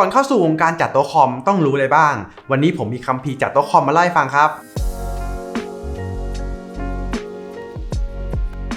ก่อนเข้าสู่วงการจัดโต๊ะคอมต้องรู้อะไรบ้าง วันนี้ผมมีคัมภีร์จัดโต๊ะคอมมาเล่าให้ฟังครับ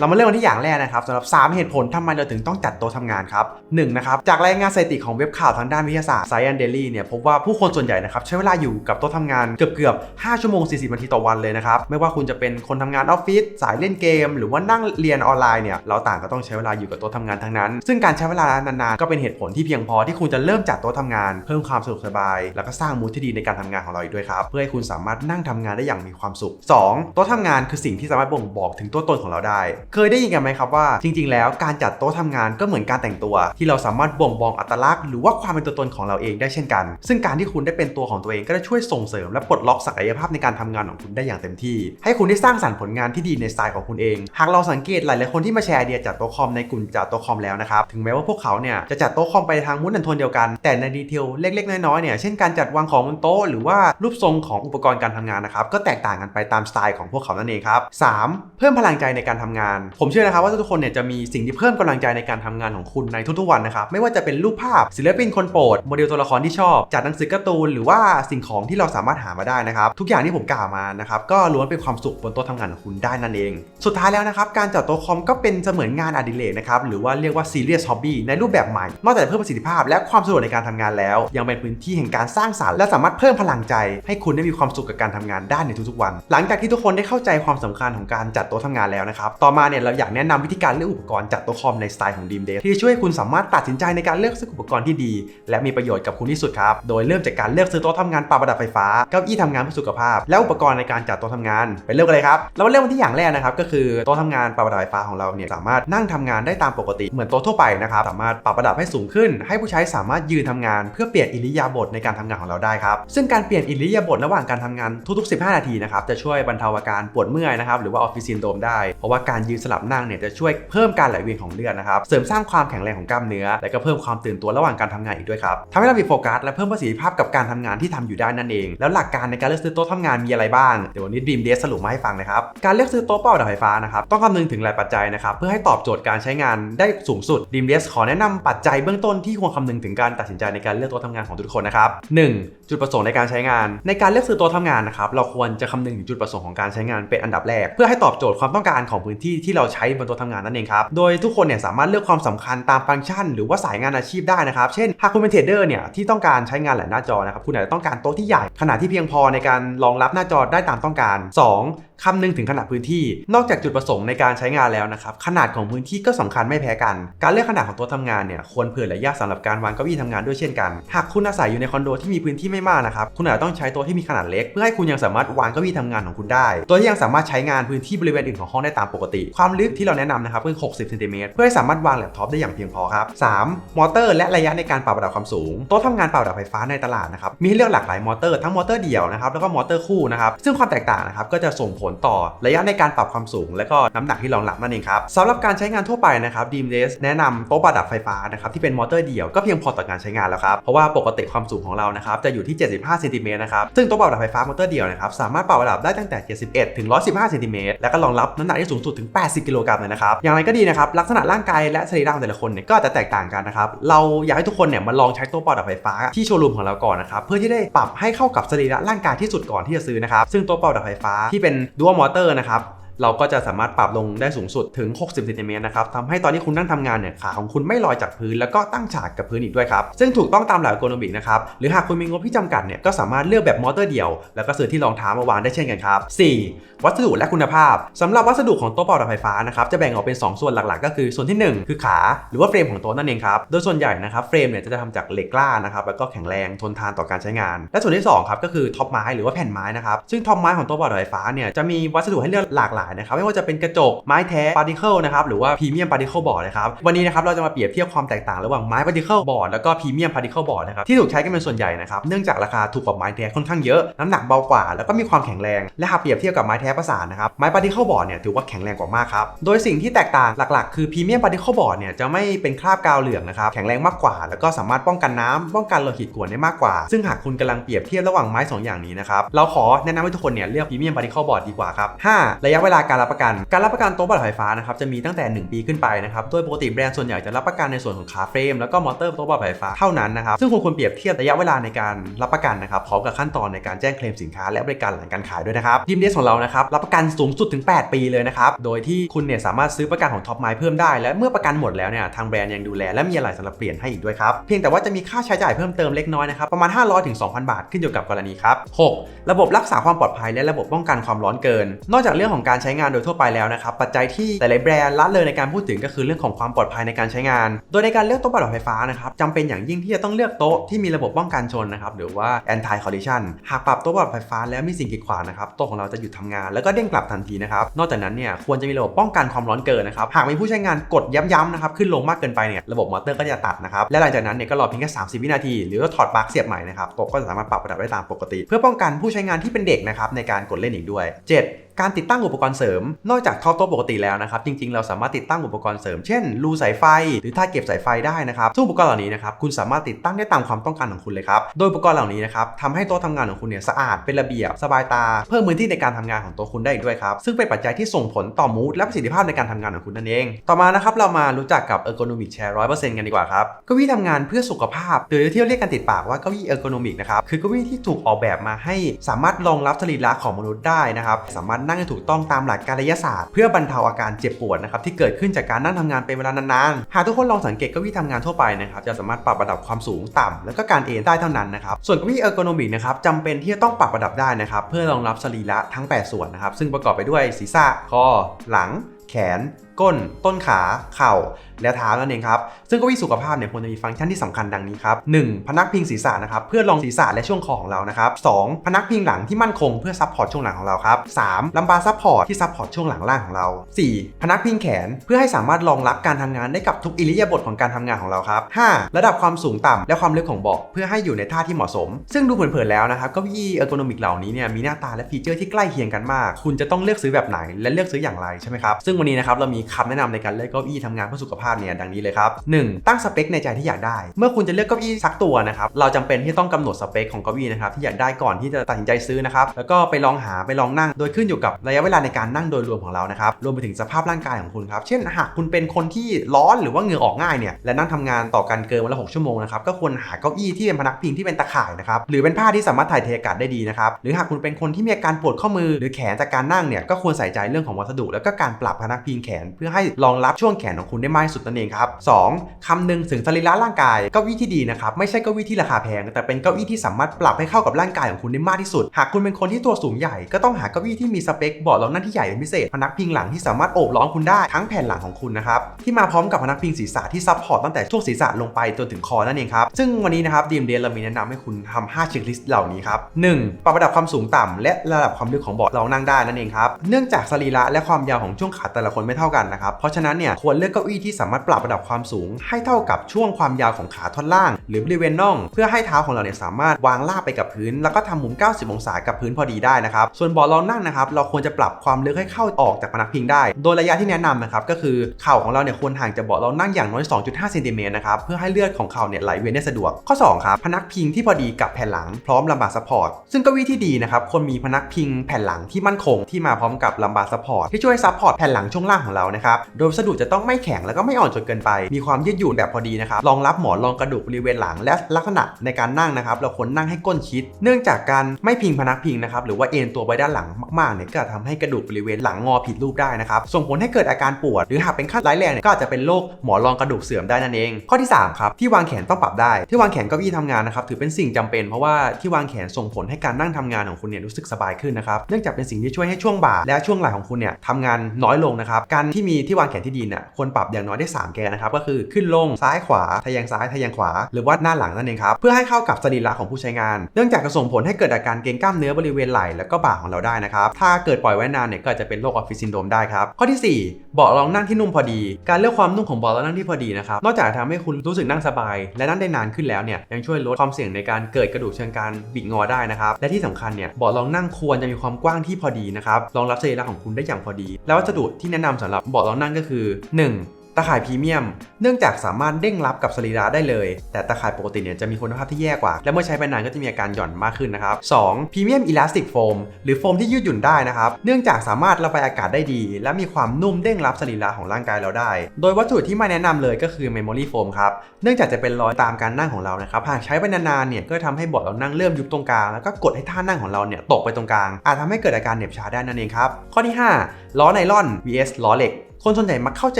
เรามาเริ่มกันที่อย่างแรกนะครับสำหรับ 3 เหตุผลทำไมเราถึงต้องจัดโต๊ะทำงานครับ1นะครับจากรายงานสถิติของเว็บข่าวทางด้านวิทยาศาสตร์ Science Daily เนี่ยพบว่าผู้คนส่วนใหญ่นะครับใช้เวลาอยู่กับโต๊ะทำงานเกือบเกือบๆ5ชั่วโมง 40 นาทีต่อวันเลยนะครับไม่ว่าคุณจะเป็นคนทำงานออฟฟิศสายเล่นเกม หรือว่านั่งเรียนออนไลน์เนี่ยเราต่างก็ต้องใช้เวลาอยู่กับโต๊ะทำงานทั้งนั้น ซึ่งการใช้เวลานานๆก็เป็นเหตุผลที่เพียงพอที่คุณจะเริ่มจัดโต๊ะทำงาน เพิ่มความสะดวกสบาย แล้วก็สร้างมูลที่ดีในการทำงานของเราอีกด้วยครับเพื่อให้คุณสามารถนั่งทำงานได้อย่างมีความสุข 2. โต๊ะทำงานคือสิ่งที่สามารถบ่งบอกถึงตัวตนของเราได้เคยได้ยินกันไหมครับว่า จริง ๆ แล้วการจัดโต๊ะทำงานก็เหมือนการแต่งตัว ที่เราสามารถบ่งบอกอัตลักษณ์หรือว่าความเป็นตัวตนของเราเองได้เช่นกัน ซึ่งการที่คุณได้เป็นตัวของตัวเองก็จะช่วยส่งเสริม และปลดล็อกศักยภาพในการทำงานของคุณได้อย่างเต็มที่ ให้คุณได้สร้างสรรค์ผลงานที่ดีในสไตล์ของคุณเอง หากเราสังเกตหลายๆคนที่มาแชร์ไอเดียจัดโต๊ะคอมในกลุ่มจัดโต๊ะคอมแล้วนะครับถึงแม้ว่าพวกเขาเนี่ยจะจัดโต๊ะคอมไปทางมุ้นอันโทนเดียวกัน แต่ในดีเทลเล็ก ๆ น้อยๆเนี่ยเช่นการจัดวางของบนโต๊ะหรือว่ารูปทรงของอุปกรณ์การทำงานนะครับก็แตกต่างกันไปตามสไตล์ของพวกเขานั่นเองครับสามเพิ่มพลังใจในการทำงานผมเชื่อนะครับว่าทุกๆคนเนี่ยจะมีสิ่งที่เพิ่มกำลังใจในการทำงานของคุณในทุกๆวันนะครับไม่ว่าจะเป็นรูปภาพศิลปินคนโปรดโมเดลตัวละครที่ชอบจัดหนังสือการ์ตูนหรือว่าสิ่งของที่เราสามารถหามาได้นะครับทุกอย่างที่ผมกล่าวมานะครับก็ล้วนเป็นความสุขบนโต๊ะทำงานของคุณได้นั่นเอง สุดท้ายแล้วนะครับการจัดโต๊ะคอมก็เป็นเสมือนงานอดิเรกนะครับหรือว่าเรียกว่า serious hobby ในรูปแบบใหม่ นอกจากเพิ่มประสิทธิภาพและความสะดวกในการทำงานแล้ว ยังเป็นพื้นที่แห่งการสร้างสรรค์และสามารถเพิ่มพลังใจ ให้คุณได้มีความสุขกับการทำงานได้ในทุกๆวัน หลังจากที่ทุกคนได้เข้าใจความสำคัญของการจัดโต๊ะทำงานแล้วนะครับต่อมาเนี่ยเราอยากแนะนำวิธีการเลือกอุปกรณ์จัดโต๊ะคอมในสไตล์ของ Dream Day ที่จะช่วยให้คุณสามารถตัดสินใจในการเลือกซื้ออุปกรณ์ที่ดี และมีประโยชน์กับคุณที่สุดครับ โดยเริ่มจากการเลือกซื้อโต๊ะทำงานปรับระดับไฟฟ้าเก้าอี้ทำงานเพื่อสุขภาพ และอุปกรณ์ในการจัดโต๊ะทำงานไปเริ่มกันเลยครับเราเริ่มกันที่อย่างแรกนะครับก็คือโต๊ะทำงานปรับระดับไฟฟ้าของเราเนี่ยสามารถนั่งทำงานได้ตามปกติเหมือนโต๊ะทั่วไปนะครับสามารถปรับระดับให้สูงขึ้น ให้ผู้ใช้สามารถยืนทำงาน เพื่อเปลี่ยนอิริยาบถในการทำงานของเราได้ครับซึ่งการเปลี่ยนอิริยาบถระหว่างการทำงานทุกๆ 15 นาทีนะครับจะช่วยบรรเทาอาการปวดเมื่อยนะครับหรือว่าออฟฟิศซินโดรมได้เพราะว่าการยืนสลับนั่งเนี่ยจะช่วยเพิ่มการไหลเวียนของเลือดนะครับ เสริมสร้างความแข็งแรงของกล้ามเนื้อ และก็เพิ่มความตื่นตัวระหว่างการทำงานอีกด้วยครับทำให้เรามีโฟกัสและเพิ่มประสิทธิภาพกับการทำงานที่ทำอยู่ได้นั่นเอง แล้วหลักการในการเลือกซื้อโต๊ะทำงานมีอะไรบ้าง เดี๋ยววันนี้ดีมเดสสรุปมาให้ฟังนะครับ การเลือกซื้อโต๊ะเป่าดับไฟฟ้านะครับต้องคำนึงถึงหลายปัจจัยนะครับเพื่อให้ตอบโจทย์การใช้งานได้สูงสุดดีมเดสขอแนะนำปัจจัยเบื้องต้นที่ควรคำนึงถึงการตัดสินใจในการเลือกโต๊ะทำงานของทุกคนนะครับ 1. จุดประสงค์ในการใช้งาน ในการเลือกซื้อโต๊ะทำงานนะครับเราควรจะคำนึงถึงจุดประสงค์ของการใช้งานเป็นอันดับแรก เพื่อให้ตอบโจทย์ความต้องการของพื้นที่ที่เราใช้บนโต๊ะทำงานนั่นเองครับ โดยทุกคนเนี่ยสามารถเลือกความสำคัญตามฟังก์ชัน หรือว่าสายงานอาชีพได้นะครับ เช่น หากคุณเป็นเทรดเดอร์เนี่ยที่ต้องการใช้งานหลายหน้าจอนะครับ คุณอาจจะต้องการโต๊ะที่ใหญ่ ขนาดที่เพียงพอในการรองรับหน้าจอได้ตามต้องการ 2. คำนึงถึงขนาดพื้นที่ นอกจากจุดประสงค์ในการใช้งานแล้วนะครับ ขนาดของพื้นที่ก็สำคัญไม่แพ้กัน การเลือกขนาดของโต๊ะทำงานเนี่ยควรเผื่อระยะสำหรับการวางเก้าอี้ทำงานด้วยเช่นกัน หากคุณอาศัยอยู่ในคอนโดที่มีพื้นที่ไม่มากนะครับ คุณอาจจะต้องใช้โต๊ะที่มีขนาดเล็ก เพื่อให้คุณยังสามารถวางเก้าอี้ทำงานของคุณได้ตัวที่ยังสามารถใช้งานพื้นที่บริเวณอื่นของห้องได้ตามปกติ ความลึกที่เราแนะนำนะครับคือ60เซนติเมตรเพื่อให้สามารถวางแล็ปท็อปได้อย่างเพียงพอครับ 3. มอเตอร์ และระยะในการปรับระดับความสูงโต๊ะทำงานปรับระดับไฟฟ้าในตลาดนะครับมีให้เลือกหลากหลายมอเตอร์ทั้งมอเตอร์เดี่ยวนะครับแล้วก็มอเตอร์คู่นะครับซึ่งความแตกต่างนะครับก็จะส่งผลลต่อระยะในการปรับความสูง และก็น้ำหนักที่รองรับนั่นเองครับสำหรับการใช้งานทั่วไปนะครับดีมเดสแนะนำโต๊ะประดับไฟฟ้านะครับที่เป็นมอเตอร์เดี่ยวก็เพียงพอต่อการใช้งานแล้วครับเพราะว่าปกติความสูงของเรานะครับจะอยู่ที่ 75เซนติเมตรนะครับซึ่งโต๊ะประดับไฟฟ้ามอเตอร์เดี่ยวนะครับสามารถปรับระดับได้ตั้งแต่ 71ถึง115เซนติเมตรและก็รองรับน้ำหนักที่สูงสุดถึง 80 กิโลกรัมเลยนะครับอย่างไรก็ดีนะครับลักษณะร่างกายและสรีระของแต่ละคนเนี่ยก็จะแตกต่างกันนะครับเราอยากให้ทุกคนเนี่ยมาลองใช้โต๊ะประดับไฟฟ้าที่โชว์รูมของเราก่อนนะครับเพื่อที่ได้ปรับให้เข้ากับสรีระร่างกายที่สุดก่อนที่จะซื้อนะครับซึ่งโต๊ะประดับไฟฟ้าที่เป็นดวมอเตอร์นะครับ เราก็จะสามารถปรับลงได้สูงสุดถึง 60เซนติเมตรนะครับทำให้ตอนที่คุณนั่งทำงานเนี่ยขาของคุณไม่ลอยจากพื้นแล้วก็ตั้งฉากกับพื้นอีกด้วยครับ ซึ่งถูกต้องตามหลักโกนมิกนะครับ หรือหากคุณมีงบที่จำกัดเนี่ยก็สามารถเลือกแบบมอเตอร์เดี่ยว แล้วก็ซื้อที่รองเท้ามาวางได้เช่นกันครับ 4. วัสดุและคุณภาพสำหรับวัสดุของโต๊ะเป่าดับไฟฟ้านะครับจะแบ่งออกเป็น 2 ส่วนหลักๆ ก็คือส่วนที่ 1 คือขาหรือว่าเฟรมของโต๊ะนั่นเองครับโดยส่วนใหญ่นะครับเฟรมเนี่ยจะทำจากเหล็กกล้านะครับแล้วก็แข็งแรงทนทานต่อการใช้งาน และส่วนที่2ครับก็คือท็อปไม้หรือว่าแผ่นไม้นะครับซึ่งท็อปไม้ของโต๊ะเป่าดับไฟฟ้าเนี่ยจะมีวัสดุให้เลือกหลากหลายนะครับไม่ว่าจะเป็นกระจกไม้แท้พาร์ติเคิลนะครับหรือว่าพรีเมียมพาร์ติเคิลบอร์ดนะครับวันนี้นะครับเราจะมาเปรียบเทียบความแตกต่างระหว่างไม้พาร์ติเคิลบอร์ดแล้วก็พรีเมียมพาร์ติเคิลบอร์ดนะครับที่ถูกใช้กันเป็นส่วนใหญ่นะครับเนื่องจากราคาถูกกว่าไม้แท้ค่อนข้างเยอะน้ำหนักเบากว่า แล้วก็มีความแข็งแรงและหากเปรียบเทียบกับไม้แท้ประสานนะครับไม้พาร์ติเคิลบอร์ดเนี่ยถือว่าแข็งแรงกว่ามากครับโดยสิ่งที่แตกต่างหลักๆ คือพรีเมียมพาร์ติเคิลบอร์ดเนี่ยจะไม่เป็นคราบกาวเหลืองนะครับแข็งแรงมากกว่า แล้วก็สามารถป้องกันน้ำป้องกันโลหิตกวนได้มากกว่า ซึ่งหากคุณกำลังเปรียบเทียบระหว่างไม้สอย่างนี้นะครับเราขอแนะนำให้ทุกคนเนี่ยเลือกพรีเมียมพาร์ติเคิลบอร์ดดีกว่าครับ5ระยะเวลาลาการรับประกัน การรับประกันโต๊ะบัตรไฟฟ้านะครับจะมีตั้งแต่ 1 ปีขึ้นไปนะครับโดยปกติแบรนด์ส่วนใหญ่จะรับประกันในส่วนของขาเฟรมแล้วก็มอเตอร์โต๊ะบัตรไฟฟ้าเท่านั้นนะครับซึ่งคุณควรเปรียบเทียบระยะเวลาในการรับประกันนะครับพร้อมกับขั้นตอนในการแจ้งเคลมสินค้าและบริการหลังการขายด้วยนะครับทีมเดสของเรานะครับรับประกันสูงสุดถึง 8 ปีเลยนะครับโดยที่คุณเนี่ยสามารถซื้อประกันของท็อปไมล์เพิ่มได้และเมื่อประกันหมดแล้วเนี่ยทางแบรนด์ยังดูแลและมีอะไรสำหรับเปลี่ยนให้อีกด้วยครับเพียงแต่ว่าจะมีค่าใช้จ่ายเพิ่มเติมเล็กน้อยนะครับประมาณ 500ถึง2,000 บาทขึ้นอยู่กับกรณีครับ 6. ระบบรักษาความปลอดภัยและระบบป้องกันความร้อนเกิน นอกจากเรื่องของการใช้งานโดยทั่วไปแล้วนะครับปัจจัยที่หลายๆแบรนด์ละเลยในการพูดถึงก็คือเรื่องของความปลอดภัยในการใช้งาน โดยในการเลือกโต๊ะบัตรไฟฟ้านะครับจำเป็นอย่างยิ่งที่จะต้องเลือกโต๊ะที่มีระบบป้องกันชนนะครับหรือว่า anti collision หากปรับโต๊ะบัตรไฟฟ้าแล้วมีสิ่งกีดขวางนะครับโต๊ะของเราจะหยุดทำงานแล้วก็เด้งกลับทันทีนะครับนอกจากนั้นเนี่ยควรจะมีระบบป้องกันความร้อนเกินนะครับหากมีผู้ใช้งานกดย้ำๆนะครับขึ้นลงมากเกินไปเนี่ยระบบมอเตอร์ก็จะตัดนะครับและหลังจากนั้นเนี่ยก็รอเพียงแค่30 วินาที หรือว่าถอดปลั๊กเสียบใหม่นะครับโต๊ะก็สามารถปรับระดับได้ตามปกติ เพื่อป้องกันผู้ใช้งานที่เป็นเด็กนะครับในการกดเล่นอีกด้วย 7. การติดตั้งอุปกรณ์เสริม นอกจากท่อโต๊ะปกติแล้วนะครับจริงๆ เราสามารถติดตั้งอุปกรณ์เสริม เช่นรูสายไฟ หรือท่าเก็บสายไฟได้นะครับซึ่งอุปกรณ์เหล่านี้นะครับคุณสามารถติดตั้งได้ตามความต้องการของคุณเลยครับโดยอุปกรณ์เหล่านี้นะครับทำให้โต๊ะทำงานของคุณเนี่ยสะอาดเป็นระเบียบสบายตา เพิ่มพื้นที่ในการทำงานของต๊ะคุณได้อีกด้วยครับซึ่งเป็นปัจจัยที่ส่งผลต่อมูดและประสิทธิภาพในการทำงานของคุณนั่นเอง ต่อมานะครับเรามารู้จักกับ ergonomic chair 100%กันดีกว่าครับเก้าอี้ทำงานเพื่อสุขภาพ หรือที่เรียกกันติดปากว่าเก้าอี้ ergonomic นะครับคือเก้าอี้ที่ถูกออกแบบมาให้สามารถรองรับสรีระของมนุษย์ได้นะครับสามารถนั่งให้ถูกต้องตามหลักกายศาสตร์ เพื่อบรรเทาอาการเจ็บปวดนะครับที่เกิดขึ้นจากการนั่งทำงานเป็นเวลานานๆ หากทุกคนลองสังเกตเก้าอี้ทำงานทั่วไปนะครับจะสามารถปรับระดับความสูงต่ำแล้วก็การเอนได้เท่านั้นนะครับส่วนเก้าอี้เออร์โกนอมิกนะครับจำเป็นที่จะต้องปรับระดับได้นะครับเพื่อรองรับสรีระทั้ง 8 ส่วนนะครับซึ่งประกอบไปด้วยศีรษะคอหลัง แขน ก้น ต้นขา เข่า และเท้านั่นเองครับ ซึ่งเก้าอี้สุขภาพเนี่ยควรจะมีฟังก์ชันที่สำคัญดังนี้ครับ 1. พนักพิงศีรษะนะครับเพื่อรองศีรษะและช่วงคอของเรานะครับ 2. พนักพิงหลังที่มั่นคงเพื่อซับพอร์ตช่วงหลังของเราครับ 3. ลัมบาซับพอร์ตที่ซับพอร์ตช่วงหลังล่างของเรา 4. พนักพิงแขนเพื่อให้สามารถรองรับการทำงานได้กับทุกอิริยาบถของการทำงานของเราครับ 5. ระดับความสูงต่ำและความลึกของเบาะเพื่อให้อยู่ในท่าที่เหมาะสม ซึ่งดูเผินๆแล้วนะครับเก้าอี้เออร์โกนอมิกเหล่านี้เนี่ยมีหน้าตาและฟีเจอร์ที่ใกล้เคียงกันมาก คุณจะต้องเลือกซื้อแบบไหนและเลือกซื้ออย่างไรใช่ไหมครับซึ่งวันนี้นะครับเรามีคำแนะนำในการเลือกเก้าอี้ทำงานเพื่อสุขภาพเนี่ยดังนี้เลยครับ 1. ตั้งสเปคในใจที่อยากได้ เมื่อคุณจะเลือกเก้าอี้สักตัวนะครับเราจำเป็นที่ต้องกำหนดสเปคของเก้าอี้นะครับที่อยากได้ก่อนที่จะตัดสินใจซื้อนะครับแล้วก็ไปลองหาไปลองนั่ง โดยขึ้นอยู่กับระยะเวลาในการนั่งโดยรวมของเรานะครับรวมไปถึงสภาพร่างกายของคุณครับเช่นหากคุณเป็นคนที่ร้อนหรือว่าเหงื่อออกง่ายเนี่ยและนั่งทำงานต่อกันเกินวันละ6ชั่วโมงนะครับก็ควรหาเก้าอี้ที่เป็นพนักพิงที่เป็นตะข่ายนะครับหรือเป็นผ้าที่สามารถถ่ายเทอากาศได้ดีนะครับหรือหากคุณเป็นคนที่มีอาการปวดข้อมือหรือแขนจากการนั่งเนี่ยก็ควรใส่ใจเรื่องของวัสดุแล้วก็การปรับพนักพิงแขนเพื่อให้รองรับช่วงแขนของคุณได้มากที่สุดนั่นเองครับ 2. คำนึงถึงสรีระร่างกายเก้าอี้ที่ดีนะครับไม่ใช่เก้าอี้ที่ราคาแพง แต่เป็นเก้าอี้ที่สามารถปรับให้เข้ากับร่างกายของคุณได้มากที่สุด หากคุณเป็นคนที่ตัวสูงใหญ่ก็ต้องหาเก้าอี้ที่มีสเปคเบาะรองนั่งที่ใหญ่เป็นพิเศษพนักพิงหลังที่สามารถโอบล้อมคุณได้ทั้งแผ่นหลังของคุณนะครับที่มาพร้อมกับพนักพิงศีรษะที่ซับพอร์ตตั้งแต่ช่วงศีรษะลงไปจนถึงคอนั่นเองครับซึ่งวันนี้นะครับดีมเดเรามีแนะนำให้คุณทำ5เช็คลิสต์เหล่านี้ครับ 1. ปรับระดับความสูงต่ำและระดับความลึกของเบาะรองนั่งได้นั่นเองครับเนื่องจากสรีระและความยาวของช่วงขาแต่ละคนไม่เท่ากันนะครับ เพราะฉะนั้นเนี่ยควรเลือกเก้าอี้ที่สามารถปรับระดับความสูง ให้เท่ากับช่วงความยาวของขาท่อนล่าง หรือบริเวณน่อง เพื่อให้เท้าของเราเนี่ยสามารถวางลาบไปกับพื้น แล้วก็ทำมุม 90 องศากับพื้นพอดีได้นะครับ ส่วนเบาะรองนั่งนะครับเราควรจะปรับความลึกให้เข้าออกจากพนักพิงได้ โดยระยะที่แนะนำนะครับก็คือเข่าของเราเนี่ยควรห่างจากเบาะรองนั่งอย่างน้อย 2.5เซนติเมตรนะครับเพื่อให้เลือดของเข่าเนี่ยไหลเวียนได้สะดวก ข้อ2ครับพนักพิงที่พอดีกับแผ่นหลังพร้อมลัมบาร์ซัพพอร์ตซึ่งเก้าอี้ที่ดีนะครับควรมีพนักพิงแผ่นหลังที่มั่นคงที่มาพร้อมกับลัมบาร์ซัพพอร์ตที่ช่วยซัพพอร์ตแผ่นหลังช่วงล่างของเรานะครับ โดยวัสดุจะต้องไม่แข็งแล้วก็ไม่อ่อนจนเกินไป มีความยืดหยุ่นแบบพอดีนะครับ รองรับหมอนรองกระดูกบริเวณหลังและลักษณะในการนั่งนะครับ เราควรนั่งให้ก้นชิด เนื่องจากการไม่พิงพนักพิงนะครับหรือว่าเอ็นตัวไปด้านหลังมากๆเนี่ยก็จะทำให้กระดูกบริเวณหลังงอผิดรูปได้นะครับส่งผลให้เกิดอาการปวด หรือหากเป็นขั้นร้ายแรงเนี่ยก็อาจจะเป็นโรคหมอนรองกระดูกเสื่อมได้นั่นเอง ข้อที่สามครับที่วางแขนต้องปรับได้ ที่วางแขนเก้าอี้ทำงานนะครับถือเป็นสิ่งจำเป็นเพราะว่าที่วางแขนส่งผลให้การนั่งทำงานของคุณเนี่ยรู้สึกสบายขึ้นนะครับเนื่องจากเป็นสิ่งที่ช่วยให้ช่วงบ่าและช่วงไหล่ของคุณเนี่ยทำงานน้อยลงนะครับการที่ที่มีที่วางแขนที่ดีเนี่ยควรปรับอย่างน้อยได้สามแกนนะครับ ก็คือขึ้นลงซ้ายขวาทะแยงซ้ายทะแยงขวา หรือว่าหน้าหลังนั่นเองครับ เพื่อให้เข้ากับสรีระของผู้ใช้งาน เนื่องจากจะส่งผลให้เกิดอาการเกร็งกล้ามเนื้อบริเวณไหล่แล้วก็บ่าของเราได้นะครับ ถ้าเกิดปล่อยไว้นานเนี่ยก็จะเป็นโรคออฟฟิศซินโดรมได้ครับ ข้อที่ 4 เบาะรองนั่งที่นุ่มพอดี การเลือกความนุ่มของเบาะรองนั่งที่พอดีนะครับ นอกจากจะทำให้คุณรู้สึกนั่งสบาย และนั่งได้นานขึ้นแล้วเนี่ยยังช่วยลดความเสี่ยงในการเกิดกระดูกเชิงกานบิดงอได้นะครับและที่สำคัญเนี่ยเบาะรองนั่งควรจะมีความกว้างที่พอดีนะครับรองรับสรีระของคุณได้อย่างพอดี แล้ววัสดุที่แนะนำสำหรับเบาะรานั่งก็คือ 1. ตะข่ายพรีเมียม เนื่องจากสามารถเด้งรับกับสรีระได้เลย แต่ตะข่ายปกติเนี่ยจะมีคุณภาพที่แย่กว่า และเมื่อใช้ไปนานก็จะมีอาการหย่อนมากขึ้นนะครับ 2. พรีเมียมอิลาสติกโฟมหรือโฟมที่ยืดหยุ่นได้นะครับ เนื่องจากสามารถระบายอากาศได้ดี และมีความนุ่มเด้งรับสรีระของร่างกายเราได้ โดยวัตถุที่ไม่แนะนำเลยก็คือเมมโมรี่โฟมครับ เนื่องจากจะเป็นรอยตามการนั่งของเรานะครับ หากใช้ไปนานๆเนี่ยก็ทำให้เบาะเรานั่งเริ่มยุบตรงกลางแล้วก็กดให้ท่านั่งของเราเนี่ยตกไปตรงกลาง อาจทำให้เกิดอาการเหน็บชาได้นั่นเองครับข้อที่ 5 ล้อไนลอน vs ล้อเหล็ก คนส่วนใหญ่มักเข้าใจ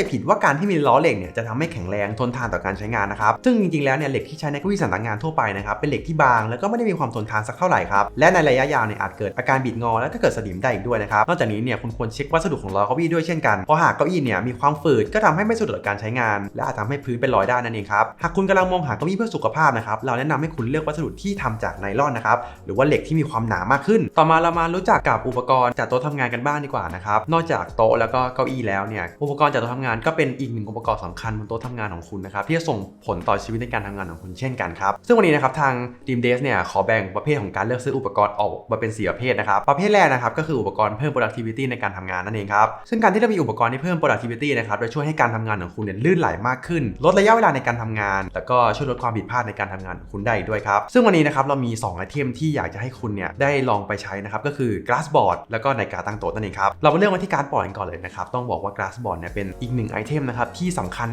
ผิดว่าการที่มีล้อเหล็กเนี่ยจะทำให้แข็งแรงทนทานต่อการใช้งานนะครับ ซึ่งจริงๆแล้วเนี่ยเหล็กที่ใช้ในเก้าอี้สันงานทั่วไปนะครับเป็นเหล็กที่บางแล้วก็ไม่ได้มีความทนทานสักเท่าไหร่ครับ และในระยะยาวเนี่ยอาจเกิดอาการบิดงอและก็เกิดสนิมได้อีกด้วยนะครับ นอกจากนี้เนี่ยคุณควรเช็ควัสดุของล้อเก้าอี้ด้วยเช่นกัน เพราะหากเก้าอี้เนี่ยมีความฝืดก็ทำให้ไม่สะดวกต่อการใช้งาน และอาจทำให้พื้นเป็นรอยได้นั่นเองครับ หากคุณกำลังมองหาเก้าอี้เพื่อสุขภาพนะครับ เราแนะนำให้คุณเลือกวัสดุที่ทำจากไนลอนนะครับ หรือว่าเหล็กที่มีความหนามากขึ้น ต่อมาเรามารู้จักกับอุปกรณ์จัดโต๊ะทำงานกันบ้างดีกว่านะครับ นอกจากโต๊ะแล้วก็เก้าอี้แล้วเนี่ยอุปกรณ์จัดโต๊ะทำงานก็เป็นอีกหนึ่งองค์ประกอบสำคัญบนโต๊ะทำงานของคุณนะครับที่จะส่งผลต่อชีวิตในการทำงานของคุณเช่นกันครับซึ่งวันนี้นะครับทาง Dream d a y s เนี่ยขอแบ่งประเภทของการเลือกซื้ออุปกรณ์ออกมาเป็น 4 ประเภทนะครับประเภทแรกนะครับก็คืออุปกรณ์เพิ่ม productivity ในการทำงานนั่นเองครับซึ่งการที่เรามีอุปกรณ์ที่เพิ่ม productivity นะครับจะช่วยให้การทำงานของคุณเนี่ยลื่นไหลมากขึ้น ลดระยะเวลาในการทำงาน แล้วก็ช่วยลดความผิดพลาดในการทำงานของคุณได้ด้วยครับซึ่งวันนี้นะครับเรามี2ไอเทมที่อยากจะให้คุณเนี่ยได้ลองไปใช้นะครับก็คือ glass board แล้วก็ในการตั้งโต๊ะนั่นเองครับเรามาเริ่มกันที่การปล่อยกันก่อนเลยนะครับต้องบอกว่า glass board เนี่ยเป็นอีกหนึ่งไอเทมนะครับที่สำคัญ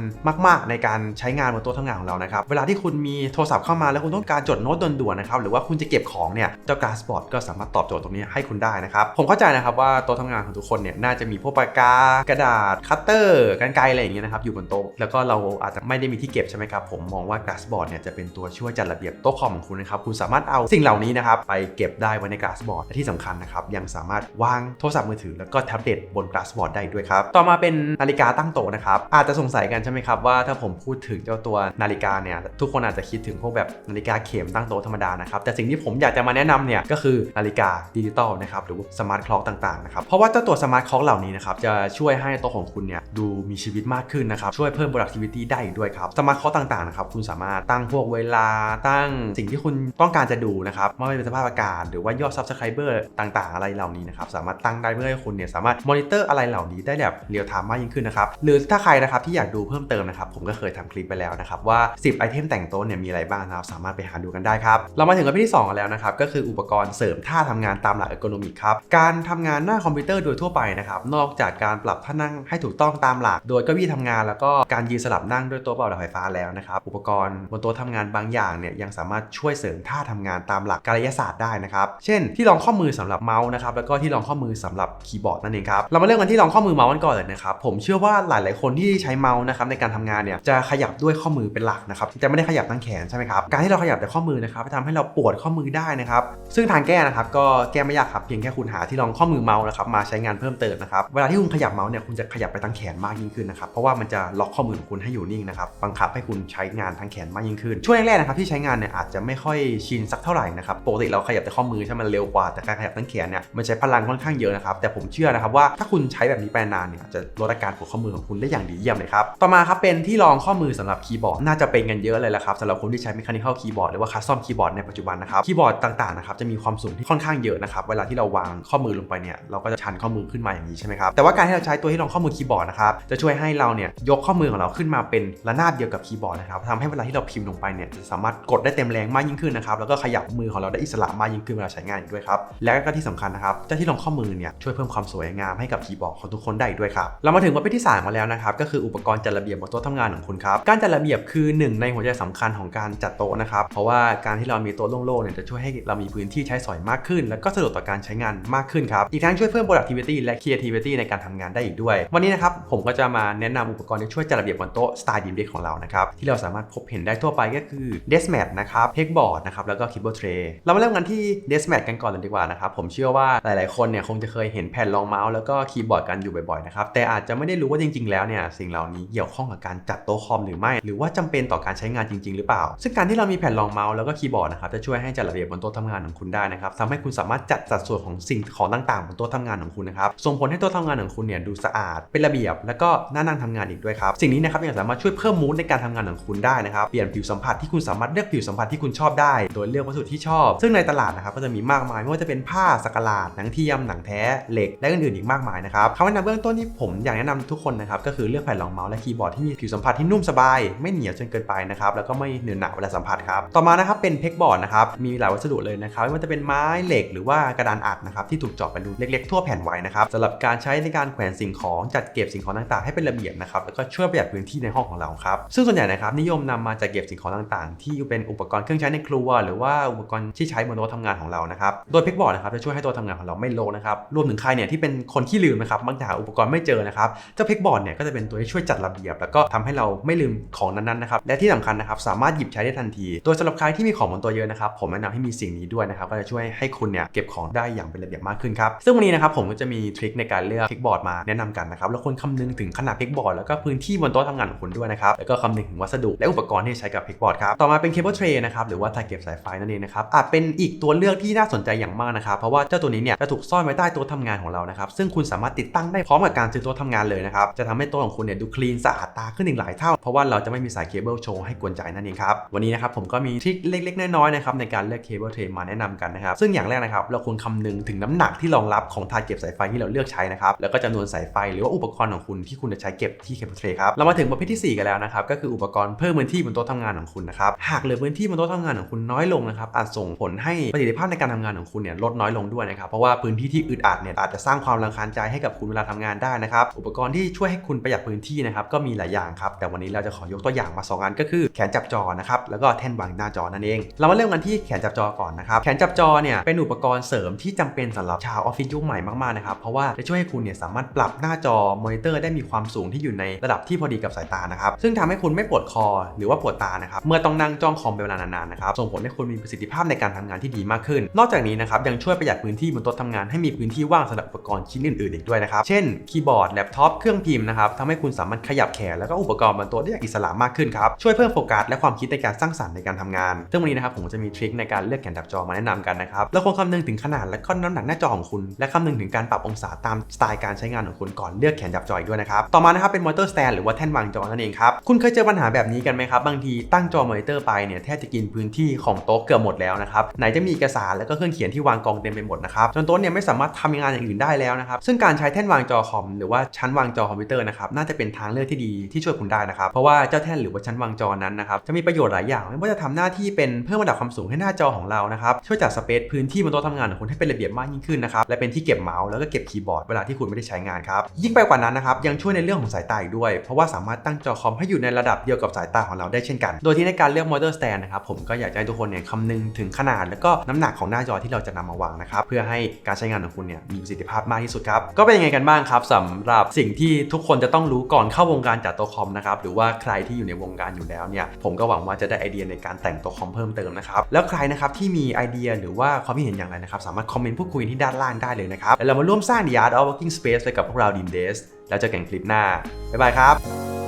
มากๆในการใช้งานบนโต๊ะทำงานของเรานะครับเวลาที่คุณมีโทรศัพท์เข้ามาแล้วคุณต้องการจดโน้ตด่วนๆนะครับหรือว่าคุณจะเก็บของเนี่ยเจ้า glass board ก็สามารถตอบโจทย์ตรงนี้ให้คุณได้นะครับผมเข้าใจนะครับว่าโต๊ะทำงานของทุกคนเนี่ยน่าจะมีพวกปากกากระดาษคัตเตอร์กันไกรอะไรอย่างเงี้ยนะครับอยู่บนโต๊ะแล้วก็เราอาจจะไม่ได้มีที่เก็บใช่ไหมครับผมมองว่า glass board เนี่ยจะเป็นตัวช่วยจัดระเบียบโต๊ะคอมของคุณนะครับคุณสามารถเอาสิ่งเหล่านี้นะครับไปเก็บได้ไว้ใน glass board และที่สำคัญนะครับยังสามารถวางโทรศัพท์มือถือแล้วก็แท็บเล็ตบน glass board ได้ด้วยครับต่อมาเป็นนาฬิกาตั้งโต๊ะนะครับ อาจจะสงสัยกันใช่ไหมครับว่าถ้าผมพูดถึงเจ้าตัวนาฬิกาเนี่ยทุกคนอาจจะคิดถึงพวกแบบนาฬิกาเข็มตั้งโต๊ะธรรมดานะครับแต่สิ่งที่ผมอยากจะมาแนะนำเนี่ยก็คือนาฬิกาดิจิตอลนะครับหรือสมาร์ทคล็อกต่างๆนะครับเพราะว่าเจ้าตัวสมาร์ทคล็อกเหล่านี้นะครับจะช่วยให้โต๊ะของคุณเนี่ยดูมีชีวิตมากขึ้นนะครับช่วยเพิ่ม productivity ได้อีกด้วยครับสมาร์ทคล็อกต่างๆนะครับคุณสามารถตั้งพวกเวลาตั้งสิ่งที่คุณต้องการจะดูนะครับไม่ว่าจะเป็นสภาพอากาศหรือว่ายอด subscriber ต่างๆ อะไรเหล่านี้นะครับสามารถตั้งได้เพื่อให้คุณเนี่ยสามารถมอนิเตอร์อะไรเหล่านี้ได้แบบเรียลไทม์มากยิ่งขึ้นนะครับ หรือถ้าใครนะครับที่อยากดูเพิ่มเติมนะครับผมก็เคยทำคลิปไปแล้วนะครับว่า 10 ไอเทมแต่งโต๊ะเนี่ยมีอะไรบ้างนะครับสามารถไปหาดูกันได้ครับเรามาถึงประเภทที่ 2 แล้วนะครับก็คืออุปกรณ์เสริมท่าทำงานตามหลักเอ o โนมิกครับการทำงานหน้าคอมพิวเตอร์โดยทั่วไปนะครับนอกจากการปรับท่านั่งให้ถูกต้องตามหลัก โดยเก้าอี้ทำงานแล้วก็การยืนสลับนั่งด้วยโต๊ะเป่าไฟฟ้าแล้วนะครับอุปกรณ์บนโต๊ะทำงานบางอย่างเนี่ยยังสามารถช่วยเสริมท่าทำงานตามหลักกายศาสตร์ได้นะครับเช่น ที่รองข้อมือสำหรับเมาส์นะครับแล้วก็ที่รองข้อมือสำหรับคีย์บอร์ดนั่นเองครับเรามาเริ่มกันที่รองข้อมือเมาส์กันก่อนเลยนะครับผมเชื่อว่าหลาย ๆ คนที่ใช้เมาส์นะครับในการทำงานเนี่ยจะขยับด้วยข้อมือเป็นหลักนะครับจะไม่ได้ขยับทั้งแขนใช่ไหมครับการที่เราขยับแต่ข้อมือนะครับจะทำให้เราปวดข้อมือได้นะครับซึ่งทางแก้นะครับก็แก้ไม่ยากครับเพียงแค่คุณหาที่รองข้อมือเมาส์นะครับมาใช้งานเพิ่มเติมนะครับเวลาที่คุณขยับเมาส์เนี่ยคุณจะขยับไปทั้งแขนมากยิ่งขึ้นนะครับเพราะว่ามันจะล็อกข้อมือของคุณให้อยู่นิ่งนะครับบังคับให้คุณใช้งานทั้งแขนมากยิ่งขึ้นช่วงแรกๆนะครับที่ใช้งานเนี่ยอาจจะไม่ค่อยชินสักเท่าไหร่นะครับปกติเราขยับแต่ข้อมือใช่ไหมมันเร็วกว่าแต่การขยับทั้งแขนเนี่ยมันใช้พลังค่อนข้างเยอะนะครับแต่ผมเชื่อนะครับว่าถ้าคุณใช้แบบนี้ไปนานเนี่ยจะลดอาการปวดข้อมือของคุณได้อย่างดีเยี่ยมเลยครับ ต่อมาครับเป็นที่รองข้อมือสำหรับคีย์บอร์ดน่าจะเป็นกันเยอะเลยละครับสำหรับคนที่ใช้ mechanical keyboard หรือว่า custom keyboard ในปัจจุบันนะครับคีย์บอร์ดต่างๆนะครับจะมีความสูงที่ค่อนข้างเยอะนะครับเวลาที่เราวางข้อมือลงไปเนี่ยเราก็จะชันข้อมือขึ้นมาอย่างนี้ใช่ไหมครับแต่ว่าการที่เราใช้ตัวที่รองข้อมือคีย์บอร์ดนะครับจะช่วยให้เราเนี่ยยกข้อมือของเราขึ้นมาเป็นระนาบเดียวกับคีย์บอร์ดนะครับทำให้เวลาที่เราพิมพ์ลงไปเนี่ยจะสามารถกดได้เต็มแรงมากยิ่งขึ้นนะครับแล้วก็ขยับมือของเราได้อิสระมากยิ่งขึ้นเวลาใช้งานอีกด้วยครับและก็ที่สำคัญนะครับเจ้าที่รองข้อมือเนี่ยช่วยเพิ่มความสวยงามให้กับคีย์บอร์ดของทุกคนได้ด้วยครับเรามาถึงประเภทที่สามมาแล้วนะครับ ก็คืออุปกรณ์จัดระเบียบบนโต๊ะทำงานของคุณครับ การจัดระเบียบคือหนึ่งในหัวใจสำคัญของการจัดโต๊ะนะครับ เพราะว่าการที่เรามีโต๊ะโล่งๆเนี่ยจะช่วยให้เรามีพื้นที่ใช้สอยมากขึ้น แล้วก็สะดวกต่อการใช้งานมากขึ้นครับ อีกทั้งช่วยเพิ่ม productivity และ creativity ในการทำงานได้อีกด้วย วันนี้นะครับผมก็จะมาแนะนำอุปกรณ์ที่ช่วยจัดระเบียบบนโต๊ะสไตล์ดีมเด็กของเรานะครับที่เราสามารถพบเห็นได้ทั่วไปก็คือ desk mat นะครับ pegboard นะครับแล้วก็ keyboard tray เรามาเริ่มกันที่ desk mat กันก่อนเลยดีกว่านะครับผมเชื่อว่าหลาย ๆ คนเนี่ยคงจะเคยเห็นแผ่นรองเมาส์แล้วก็คีย์บอร์ดกันอยู่บ่อยๆนะครับแต่อาจจะไม่ได้รู้ว่าจริง ๆ แล้วเนี่ยสิ่งเหล่านี้เกี่ยวข้องกับการจัดโต๊ะคอมหรือไม่ หรือว่าจำเป็นต่อการใช้งานจริง ๆ หรือเปล่า ซึ่งการที่เรามีแผ่นรองเมาส์แล้วก็คีย์บอร์ดนะครับจะช่วยให้จัดระเบียบบนโต๊ะทำงานของคุณได้นะครับทำให้คุณสามารถจัดสัดส่วนของสิ่งของต่างๆบนโต๊ะทำงานของคุณนะครับส่งผลให้โต๊ะทำงานของคุณเนี่ยดูสะอาดเป็นระเบียบ แล้วก็น่านั่งทำงานอีกด้วยครับสิ่งนี้นะครับยังสามารถช่วยเพิ่มมูดในการทำงานของคุณได้นะครับเปลี่ยนผิวสัมผัสที่คุณสามารถเลือกผิวสัมผัสที่คุณชอบได้ โดยเลือกวัสดุที่ชอบ ซึ่งในตลาดนะครับก็จะมีมากมายไม่ว่าจะเป็นผ้าสกลาดหนังเทียมหนังแท้เหล็กและอื่นๆอีกมากมายนะครับคำแนะนำเบื้องต้นที่ผมอยากแนะนำทุกคนนะครับก็คือเลือกแผ่นรองเมาส์และคีย์บอร์ดที่มีผิวสัมผัสที่นุ่มสบาย ไม่เหนียวจนเกินไปนะครับแล้วก็ไม่เหนอะหนะเวลาสัมผัสครับต่อมานะครับเป็นเพกบอร์ดนะครับมีหลายวัสดุเลยนะครับไม่ว่าจะเป็นไม้เหล็กหรือว่ากระดานอัดนะครับที่ถูกเจาะเป็นรูเล็กๆทั่วแผ่นไว้นะครับสำหรับการใช้ในการแขวนสิ่งของจัดเก็บสิ่งของต่างๆ ให้เป็นระเบียบนะครับแล้วก็ช่วยประหยัดพื้นที่ในห้องของเราครับซึ่งส่วนใหญ่นะครับนิยมนำมาจัดเก็บสิ่งของต่างๆ ที่เป็นอุปกรณ์เครื่องใช้ในครัว หรือว่าอุปกรณ์ที่ใช้บนโต๊ะทำงานของเรานะครับโดยเพกบอร์ดนะครับจะช่วยให้โต๊ะทำงานของเราไม่โลกนะครับรวมถึงใครเนี่ยที่เป็นคนขี้ลืมนะครับมักจะหาอุปกรณ์ไม่เจอนะครับครับ เจ้าเพกบอร์ดเนี่ยก็จะเป็นตัวที่ช่วยจัดระเบียบ แล้วก็ทำให้เราไม่ลืมของนั้นๆนะครับ และที่สำคัญนะครับสามารถหยิบใช้ได้ทันทีโดยสำหรับใครที่มีของบนตัวเยอะนะครับ ผมแนะนำให้มีสิ่งนี้ด้วยนะครับ ก็จะช่วยให้คุณเนี่ยเก็บของได้อย่างเป็นระเบียบมากขึ้นครับ ซึ่งวันนี้นะครับผมก็จะมีทริคในการเลือกเพกบอร์ดมาแนะนำกันนะครับ แล้วควรคำนึงถึงขนาดเพกบอร์ดแล้วก็พื้นที่บนโต๊ะทำงานของคุณด้วยนะครับ แล้วก็คำนึงถึงวัสดุและอุปกรณ์ที่ใช้กับเพกบอร์ดครับ ต่อมาเป็นเคเบิลเทรย์นะครับ หรือว่าถ่ายเก็บสายไฟนั่นเองนะครับ อาจเป็นอีกตัวเลือกที่น่าสนใจอย่างมากนะครับ เพราะว่าเจ้าตัวนี้เนี่ยจะถูกซ่อนไว้ใต้โต๊ะทำงานของเรานะครับ ซึ่งคุณสามารถติดตั้งได้พร้อมกับการซื้อโต๊ะทำงานเลยนะครับ จะทำให้โต๊ะของคุณเนี่ยดูคลีนสะอาดตาขึ้นอีกหลายเท่า เพราะว่าเราจะไม่มีสายเคเบิลโชว์ให้กวนใจนั่นเองครับ วันนี้นะครับผมก็มีทริคเล็ก ๆ น้อยๆนะครับในการเลือกเคเบิลเทรมาแนะนำกันนะครับ ซึ่งอย่างแรกนะครับเราควรคำนึงถึงน้ำหนักที่รองรับของถาดเก็บสายไฟที่เราเลือกใช้นะครับ แล้วก็จำนวนสายไฟหรือว่าอุปกรณ์ของคุณที่คุณจะใช้เก็บที่เคเบิลเทรครับ เรามาถึงประเภทที่สี่กันแล้วนะครับ ก็คืออุปกรณ์เพิ่มพื้นที่บนโต๊ะทำงานของคุณนะครับ หากเหลือพื้นที่บนโต๊ะทำงานของคุณน้อยลงนะครับ อาจส่งผลให้ประสิทธิภาพในการทำงานของคุณเนี่ยลดน้อยลงด้วยนะครับ เพราะว่าพื้นที่ที่อึดอัดเนี่ยอาจจะสร้างความรำคาญใจให้กับคุณเวลาทำงานได้นะครับอุปกรณ์ที่ช่วยให้คุณประหยัดพื้นที่นะครับก็มีหลายอย่างครับแต่วันนี้เราจะขอยกตัวอย่างมาสองอันก็คือแขนจับจอนะครับแล้วก็แท่นวางหน้าจอนั่นเอง เรามาเริ่มกันที่แขนจับจอก่อนนะครับแขนจับจอเนี่ยเป็นอุปกรณ์เสริมที่จำเป็นสำหรับชาวออฟฟิศยุคใหม่มากๆนะครับเพราะว่าจะช่วยให้คุณเนี่ยสามารถปรับหน้าจอมอนิเตอร์ได้มีความสูงที่อยู่ในระดับที่พอดีกับสายตานะครับซึ่งทำให้คุณไม่ปวดคอหรือว่าปวดตานะครับเมื่อต้องนั่งจ้องคอมเป็นเวลานานๆนะครับส่งผลให้คุณมีประสิทธิภาพในการทำงานที่ดีมากขึ้น นอกจากนี้นะครับยังช่วยประหยัดพื้นที่บนโต๊ะทำงานให้มีพื้นที่ว่างสำหรับอุปกรณ์ชิ้นอื่นๆอีกด้วยนะครับเช่นคีย์บอร์ดแล็ปท็อปเครื่องพิมพ์นะครับทำให้คุณสามารถขยับแขนแล้วก็อุปกรณ์บนโต๊ะได้อย่างอิสระมากขึ้นครับช่วยเพิ่มโฟกัสและความคิดในการสร้างสรรค์ในการทำงาน ซึ่งวันนี้นะครับผมจะมีทริคในการเลือกแขนจับจอมาแนะนำกันนะครับแล้วควรคำนึงถึงขนาดและก็น้ำหนักหน้าจอของคุณ และคำนึงถึงการปรับองศาตามสไตล์การใช้งานของคุณก่อนเลือกแขนจับจออีกด้วยนะครับต่อมานะครับเป็นมอเตอร์สแตนหรือว่าแท่นวางจอนั่นเองครับคุณเคยเจอปัญหาแบบนี้กันไหมครับบางทีตั้งจอมอนิเตอร์ไปเนี่ยแทบจะกินพื้นที่ของโต๊ะเกือบหมดแล้วนะครับไหนจะมีเอกสารแล้วก็เครื่องเขียนที่วางกองเต็มไปหมดนะครับจนโต๊ะเนี่ยไม่สามารถทำงานอย่างอื่นได้แล้วนะครับซึ่งการใช้แท่นวางจอคอมหรือว่าชั้นวางจอคอมพิวเตอร์นะครับน่าจะเป็นทางเลือกที่ดีที่ช่วยคุณได้นะครับเพราะว่าเจ้าแท่นหรือว่าชั้นวางจอนั้นนะครับจะมีประโยชน์หลายอย่างไม่ว่าจะทำหน้าที่เป็นเพิ่มระดับความสูงให้หน้าจอของเรานะครับช่วยจัดสเปซพื้นที่บนโต๊ะทำงานของคุณให้เป็นระเบียบมากยิ่งขึ้นนะครับและเป็นที่เก็บเมาส์แล้วก็เก็บคีย์บอร์ดเวลาที่คุณไม่ได้ใช้งานครับยิ่งไปกว่านั้นนะครับยังช่วยในเรื่องของสายตาอีกด้วย เพราะว่าสามารถตั้งจอคอมให้อยู่ในระดับเดียวกับสายตาของเราได้เช่นกัน โดยที่ในการเลือกมอเตอร์สแตนนะครับผมก็อยากจะให้ทุกคนเนี่ยคำนึงถึงขนาด แล้วก็น้ำหนักของหน้าจอที่เราจะนำมาวางนะครับเพื่อให้การใช้งานของคุณเนี่ยมีประสิทธิภาพมากที่สุดครับก็เป็นยังไงกันบ้างครับสำหรับสิ่งที่ทุกคนจะต้องรู้ก่อนเข้าวงการจัดโต๊ะคอมนะครับหรือว่าใครที่อยู่ในวงการอยู่แล้วเนี่ยผมก็หวังว่าจะได้ไอเดียในการแต่งโต๊ะคอมเพิ่มเติมนะครับแล้วใครนะครับที่มีไอเดียหรือว่าความคิดเห็นอย่างไรนะครับสามารถคอมเมนต์พูดคุยที่ด้านล่างได้เลยนะครับแล้วเรามาร่วมสร้าง The Art of Working Space ไปกับพวกเรา Dream Days แล้วเจอกันคลิปหน้าบ๊ายบายครับ